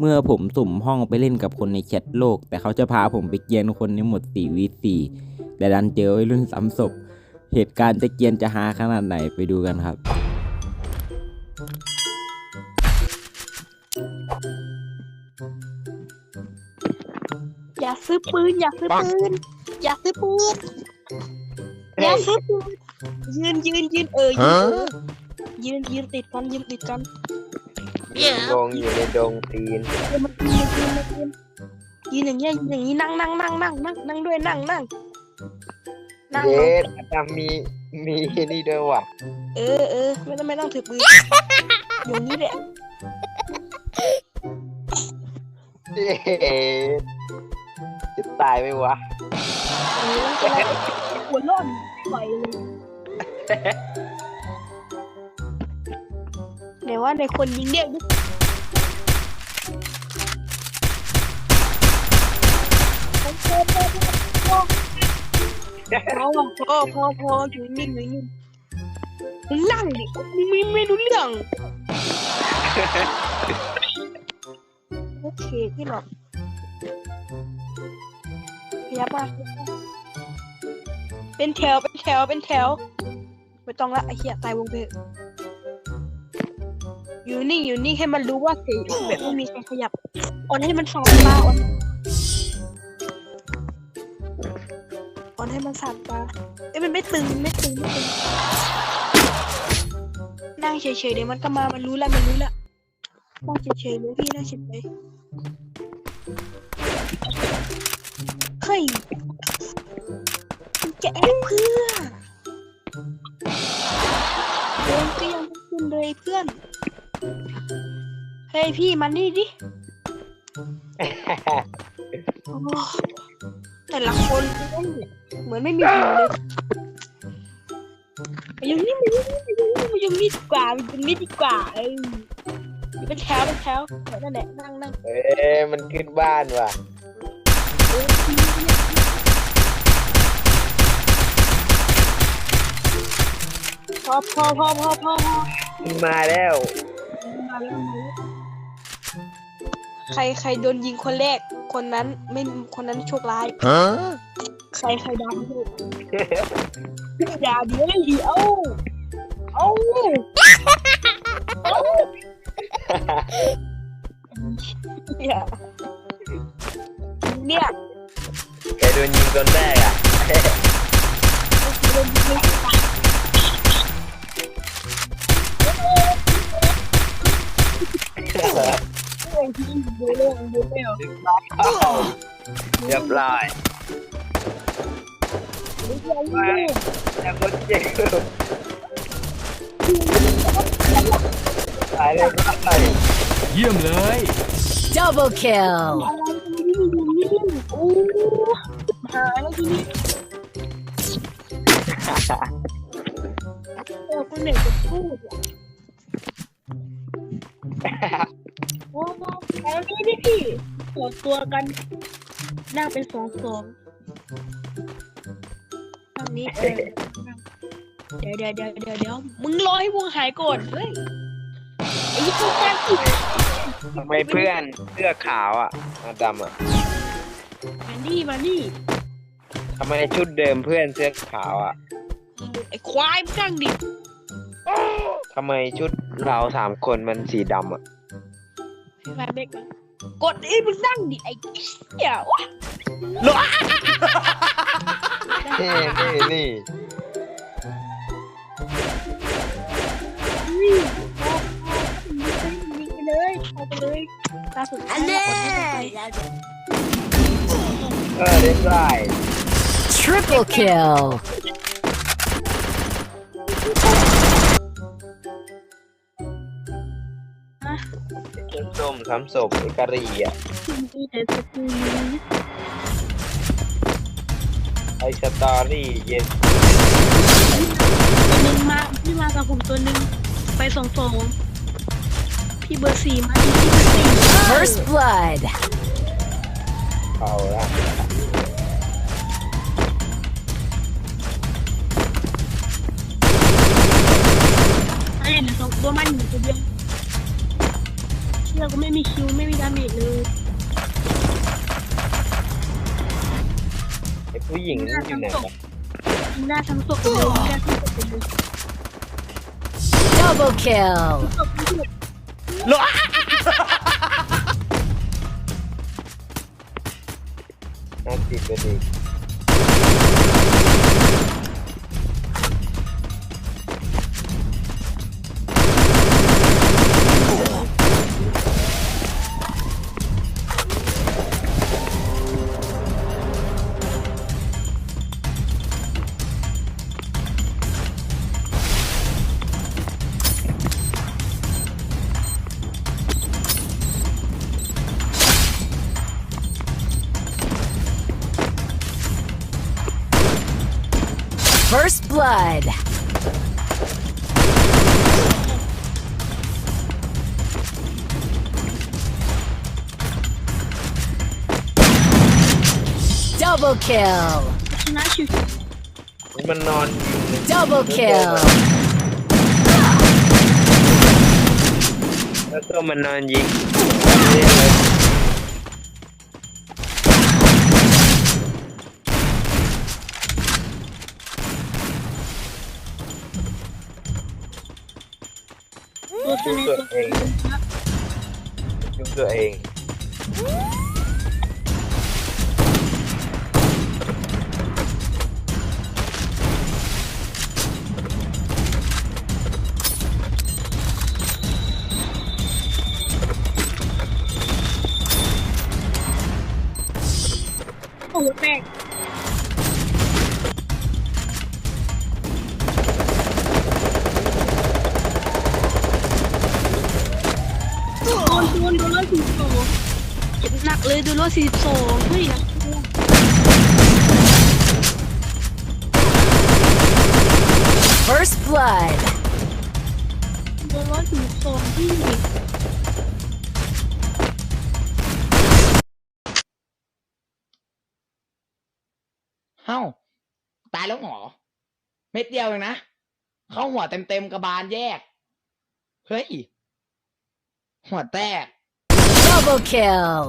เมื่อผมสุ่มห้องไปเล่นกับคนในแชทโลก แต่เขาจะพาผมไปเกียนคนในหมด4วิ4แต่ดันเจอวัยรุ่นซ้ำศพเหตุการณ์จะเกียนจะฮาขนาดไหนไปดูกันครับ อย่าซื้อปืน อย่าซื้อปืน อย่าซื้อปืนอย่าซื้อปืนยืนยืนยืนเออยืนเออยืนยืนติดกันยืนติดกัน ดงอยู่ในดงตีนเออมันยืนยืนยืนยืนอย่างเงี้ยยืนอย่างงี้นั่งนั่งนั่งนั่งนั่งนั่งด้วยนั่งนั่งนั่งเยสอาจารย์มีมีนี่ด้วยว่ะ เออเออไม่ต้องไม่ต้องถือปืนอยู่นี่แหละเยสจะตายไหมวะเออจะได้หัวร้อนไม่ไหวเลยเดี๋ยวว่าในคนยิงเรียกดิ พอพอพออยู่นิ่งอยู่นิ่งมึงนั่งดิมึงไม่ไม่รู้เรื่องโอเคพี่หรอกขยับมาเป็นแถวเป็นแถวเป็นแถวไม่ต้องละไอ้เหี้ยตายวงไปเถอยู่นิ่งอยู่นิ่งให้มันรู้ว่าเสียงแบบไม่มีใครขยับออนให้มันสาบตาออน อนให้มันสาบตาเอ้ยมันไม่ตึงไม่ตึงไม่ตึงนั่งเฉยๆเดี๋ยวมันก็มา มันรู้แล้วมันรู้แล้วนั่งเฉยๆเลยพี่นั่งเฉยๆเฮ้ยจะแอบเพื่อเดินก็ยังไม่ขึ้นเลยเพื่อน เฮ้ยพี่มันนี่ดิ โอ้ แต่ละคนเหมือนไม่มีหูเลยไปอยังนี้ไปอยังนี้ไปอยังนี้ดีกว่าไปอยังนี้ดีกว่าเอออยู่เป็นแถวเป็นแถวแถวนั่นแหละนั่งนั่งเอ้ยมันขึ้นบ้านว่ะเออพอพอพอพอพอพอมันมาแล้วมาแล้วมาแล้วใครใครโดนยิงคนแรก คนนั้นไม่คนนั้นโชคร้ายใครใครดาวไม่ถูกอย่าเดี๋ยวเดี๋ยวเอาเอาเนี่ยเนี่ยแกโดนยิงคนแรกอะ โดนยิงไม่ตายโอ้ยยิงเยอะเลยเยอะเลยเหรอเรียบร้อยเยอะเลยแต่คนเจ็บตายเลยตายเยี่ยมเลย Double kill. อะไรนี่นี่โอ้หาแล้วทีนี้เออคนไหนจะพูดอะ โอ้โหแล้วนี่นี่พี่สองตัวกันนั่งเป็นสองสองทางนี้เออเดี๋ยวเดี๋ยวเดี๋ยวเดี๋ยวเดี๋ยวมึงรอให้วงหายก่อนเฮ้ยไอ้ยี่ตัวการอีกทำไมเพื่อนเสื้อขาวอะมาดำอะมานี่มานี่ทำไมชุดเดิมเพื่อนเสื้อขาวอะไอ้ควายมึงนั่งดิทำไมชุดเราสามคนมันสีดำอะ Mereka Kot eh bersandit I Sial Wah Loh nè nè nè Triple kill. ส้มซ้ำศพไอ้กะหรี่อะมีแต่สกิลนี้ไอสตอรี่เย็นตัวหนึ่งมาพี่มากับผมตัวหนึ่งไปสองสองพี่เบอร์สี่มาที่พี่เบอร์สี่ First blood. เอาละอะไรนะสองตัวมันอยู่ตัวเดียว เชื่อเราก็ไม่มีคิวไม่มีดาเมจเลยไอ้ผู้หญิงนี่อยู่ไหนวะยิงได้ทั้งศพเลยยิงได้ทั้งศพเลย Double kill. ศพทั้งศพน่าติดก็ดี First blood. Double kill. ชนะชิวมันนอนอยู่ใน Double kill. แล้วก็มันนอนยิงเล่นเลย ตัวชจุ๊ ดนโดนร้อยสี่สิบสองเจ็บหนักเลยโดนร้อยสี่สิบสองเฮ้ยนะ First blood. โดนร้อยสี่สิบสองที่เฮ้าตายแล้วเหรอเม็ดเดียวเองนะ เข้าหัวเต็มเต็มๆกระบาลแยก เฮ้ย หัวแตก Double kill.